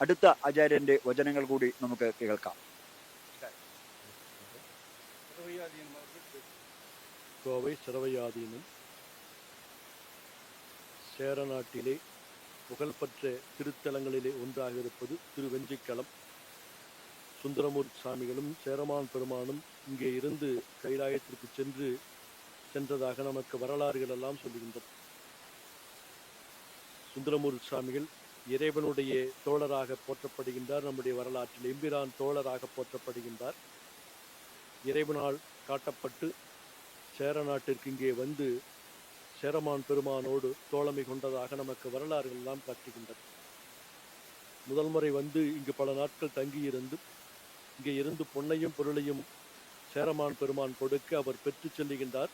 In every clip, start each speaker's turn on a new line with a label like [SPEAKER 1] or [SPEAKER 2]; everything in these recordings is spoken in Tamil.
[SPEAKER 1] അടുത്ത ആചാര്യന്റെ വചനങ്ങൾ കൂടി നമുക്ക് കേൾക്കാം
[SPEAKER 2] கோவை சிறவையாதீனம் சேர நாட்டிலே புகழ்பெற்ற திருத்தலங்களிலே ஒன்றாக இருப்பது திருவெஞ்சிக்களம் சுந்தரமூர்த்தி சாமிகளும் சேரமான் பெருமானும் இங்கே இருந்து கைலாயத்திற்கு சென்று சென்றதாக நமக்கு வரலாறுகள் எல்லாம் சொல்லுகின்றன சுந்தரமூர்த்தி சாமிகள் இறைவனுடைய தோழராக போற்றப்படுகின்றார். நம்முடைய வரலாற்றில் எம்பிரான் தோழராக போற்றப்படுகின்றார். இறைவனால் காட்டப்பட்டு சேர நாட்டிற்கு இங்கே வந்து சேரமான் பெருமானோடு தோழமை கொண்டதாக நமக்கு வரலாறுகள் எல்லாம் காட்டுகின்றன. முதல் முறை வந்து இங்கு பல நாட்கள் தங்கியிருந்து இங்கே இருந்து பொன்னையும் பொருளையும் சேரமான் பெருமான் கொடுக்க அவர் பெற்று செல்லுகின்றார்.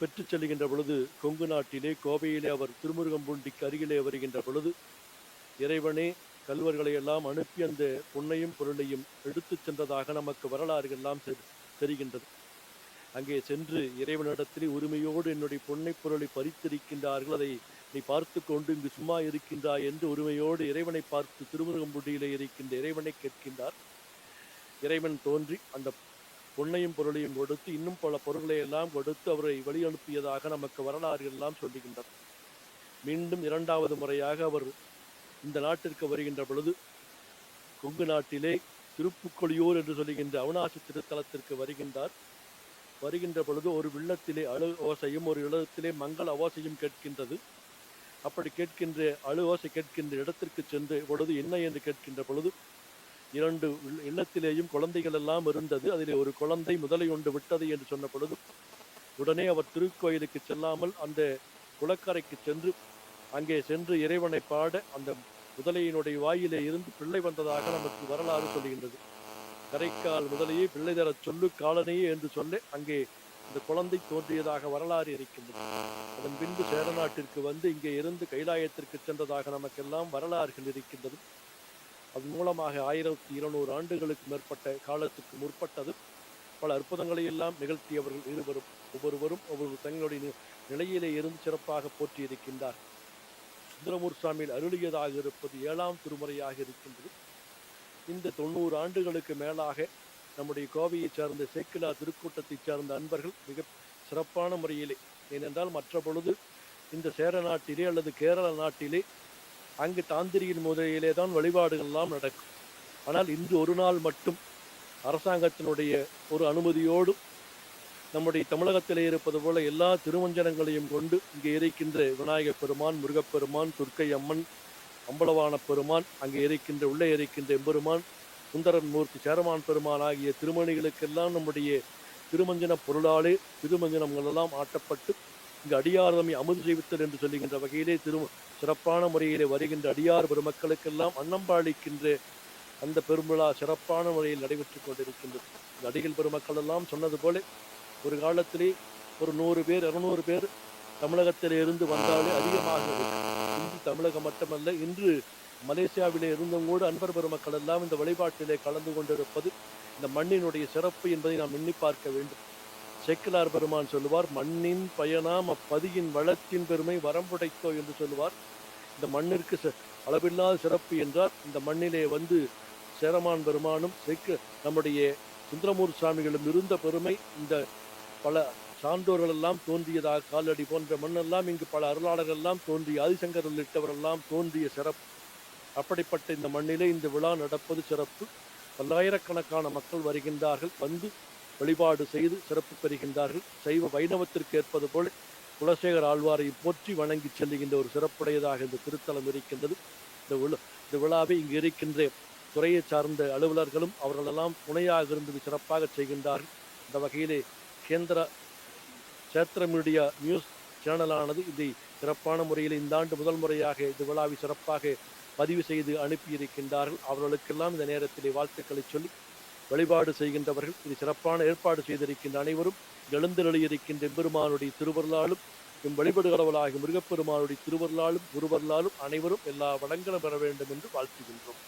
[SPEAKER 2] பெற்றுச் செல்கின்ற பொழுது கொங்கு நாட்டிலே கோவையிலே அவர் திருமுருகம்பூண்டிக்கு அருகிலே வருகின்ற பொழுது இறைவனே கல்வர்களை எல்லாம் அனுப்பி அந்த பொன்னையும் பொருளையும் எடுத்துச் சென்றதாக நமக்கு வரலாறுகள் எல்லாம் தெரி- தெரிகின்றது. அங்கே சென்று இறைவனிடத்திலே உரிமையோடு என்னுடைய பொன்னை பொருளை பறித்திருக்கின்றார்கள். அதை நீ பார்த்து கொண்டு இங்கு சும்மா இருக்கின்றாய் என்று உரிமையோடு இறைவனை பார்த்து திருமுருகம்புடியிலே இருக்கின்ற இறைவனை கேட்கின்றார். இறைவன் தோன்றி அந்த பொன்னையும் பொருளையும் கொடுத்து இன்னும் பல பொருள்களை எல்லாம் கொடுத்து அவரை வழியனுப்பியதாக நமக்கு வரலாறுகள் எல்லாம் சொல்லுகின்றனர் மீண்டும் இரண்டாவது முறையாக அவர் இந்த நாட்டிற்கு வருகின்ற பொழுது கொங்கு நாட்டிலே திருப்புக்கொழியூர் என்று சொல்லுகின்ற அவனாசி திருத்தலத்திற்கு வருகின்றார். வருகின்ற பொழுது ஒரு வில்லத்திலே அழு ஓசையும் ஒரு இடத்திலே மங்கள ஓசையும் கேட்கின்றது. அப்படி கேட்கின்ற அழு ஓசை கேட்கின்ற இடத்திற்கு சென்ற பொழுது என்ன என்று கேட்கின்ற பொழுது இரண்டு இல்லத்திலேயும் குழந்தைகள் எல்லாம் இருந்தது. அதில் ஒரு குழந்தை முதலை ஒன்று விட்டது என்று சொன்ன பொழுது உடனே அவர் திருக்கோயிலுக்கு செல்லாமல் அந்த குளக்கரைக்கு சென்று அங்கே சென்று இறைவனை பாட அந்த முதலையினுடைய வாயிலே இருந்து பிள்ளை வந்ததாக நமக்கு வரலாறு சொல்லுகின்றது. கரைக்கால் முதலையே பிள்ளை தர சொல்லு காலனையே என்று சொல்ல அங்கே இந்த குழந்தை தோன்றியதாக வரலாறு இருக்கின்றது. அதன் பின்பு சேர நாட்டிற்கு வந்து இங்கே இருந்து கைலாயத்திற்கு சென்றதாக நமக்கெல்லாம் வரலாறுகள் இருக்கின்றது. அதன் மூலமாக ஆயிரத்தி இருநூறு ஆண்டுகளுக்கு மேற்பட்ட காலத்துக்கு முற்பட்டது பல அற்புதங்களை எல்லாம் நிகழ்த்தியவர்கள் இருவரும் ஒவ்வொருவரும் ஒவ்வொரு தங்களுடைய நி- நிலையிலே இருந்து சிறப்பாக போற்றியிருக்கின்றார். சுந்தரமூர் சுவாமியில் அருளியதாக இருப்பது ஏழாம் திருமுறையாக இருக்கின்றது. இந்த தொண்ணூறு ஆண்டுகளுக்கு மேலாக நம்முடைய கோவையைச் சேர்ந்த சேக்கிலா திருக்கூட்டத்தைச் சேர்ந்த அன்பர்கள் மிக சிறப்பான முறையிலே ஏனென்றால் மற்ற பொழுது இந்த சேர நாட்டிலே அல்லது கேரள நாட்டிலே அங்கு தாந்திரியின் முறையிலே தான் வழிபாடுகள் எல்லாம் நடக்கும். ஆனால் இன்று ஒரு நாள் மட்டும் அரசாங்கத்தினுடைய ஒரு அனுமதியோடு நம்முடைய தமிழகத்திலே இருப்பது போல எல்லா திருமஞ்சனங்களையும் கொண்டு இங்கே இருக்கின்ற விநாயகப் பெருமான் முருகப்பெருமான் துர்க்கை அம்மன் அம்பலவான பெருமான் அங்கே இருக்கின்ற உள்ளே இருக்கின்ற எம்பெருமான் சுந்தரன் மூர்த்தி சேரமான் பெருமான் ஆகிய திருமணிகளுக்கெல்லாம் நம்முடைய திருமஞ்சன பொருளாலே திருமஞ்சனங்கள் எல்லாம் ஆட்டப்பட்டு இங்கு அடியாரதமை அமுது செய்வித்தல் என்று சொல்லுகின்ற வகையிலே திரு சிறப்பான முறையிலே வருகின்ற அடியார் பெருமக்களுக்கெல்லாம் அன்னம்பாளிக்கின்ற அந்த பெருமிழா சிறப்பான முறையில் நடைபெற்றுக் கொண்டிருக்கின்றது. இந்த அடிகள் பெருமக்கள் எல்லாம் சொன்னது போல ஒரு காலத்திலே ஒரு நூறு பேர் இருநூறு பேர் தமிழகத்தில் இருந்து வந்தாலே அதிகமாக இன்று தமிழகம் மட்டுமல்ல இன்று மலேசியாவிலே இருந்தும் கூட அன்பர் பெருமக்கள் எல்லாம் இந்த வழிபாட்டிலே கலந்து கொண்டிருப்பது இந்த மண்ணினுடைய சிறப்பு என்பதை நாம் எண்ணி பார்க்க வேண்டும். செக்கிலார் பெருமான் சொல்லுவார் மண்ணின் பயனாம் அப்பதியின் வளத்தின் பெருமை வரம்புடைத்தோ என்று சொல்லுவார். இந்த மண்ணிற்கு அளவில்லாத சிறப்பு என்றால் இந்த மண்ணிலே வந்து சேரமான் பெருமானும் செக்கு நம்முடைய சுந்தரமூர் சுவாமிகளும் இருந்த பெருமை இந்த பல சான்றோர்கள் எல்லாம் தோன்றியதாக காலடி போன்ற மண்ணெல்லாம் இங்கு பல அருளாளர்கள் எல்லாம் தோன்றிய ஆதிசங்கர் உள்ளிட்டவரெல்லாம் தோன்றிய சிறப்பு. அப்படிப்பட்ட இந்த மண்ணிலே இந்த விழா நடப்பது சிறப்பு. பல்லாயிரக்கணக்கான மக்கள் வருகின்றார்கள் வந்து வழிபாடு செய்து சிறப்பு பெறுகின்றார்கள். சைவ வைணவத்திற்கு ஏற்பது போல குலசேகர் ஆழ்வாரை போற்றி வணங்கி செல்லுகின்ற ஒரு சிறப்புடையதாக இந்த திருத்தலம் இருக்கின்றது. இந்த விழா இந்த விழாவை இங்கு இருக்கின்ற துறையை சார்ந்த அலுவலர்களும் அவர்களெல்லாம் துணையாக இருந்து சிறப்பாக செய்கின்றார்கள். இந்த வகையிலே கேந்திர சேத்திர மீடியா நியூஸ் சேனலானது இதை சிறப்பான முறையில் இந்த ஆண்டு முதல் முறையாக இந்த விழாவை சிறப்பாக பதிவு செய்து அனுப்பியிருக்கின்றார்கள். அவர்களுக்கெல்லாம் இந்த நேரத்திலே வாழ்த்துக்களை சொல்லி வழிபாடு செய்கின்றவர்கள் இது சிறப்பான ஏற்பாடு செய்திருக்கின்ற அனைவரும் எழுந்தருளியிருக்கின்ற பெருமானுடைய திருவருளாலும் எம் வழிபடுகிறவளாகிய முருகப்பெருமானுடைய திருவருளாலும் குருவருளாலும் அனைவரும் எல்லா வளங்களும் பெற வேண்டும் என்று வாழ்த்துகின்றோம்.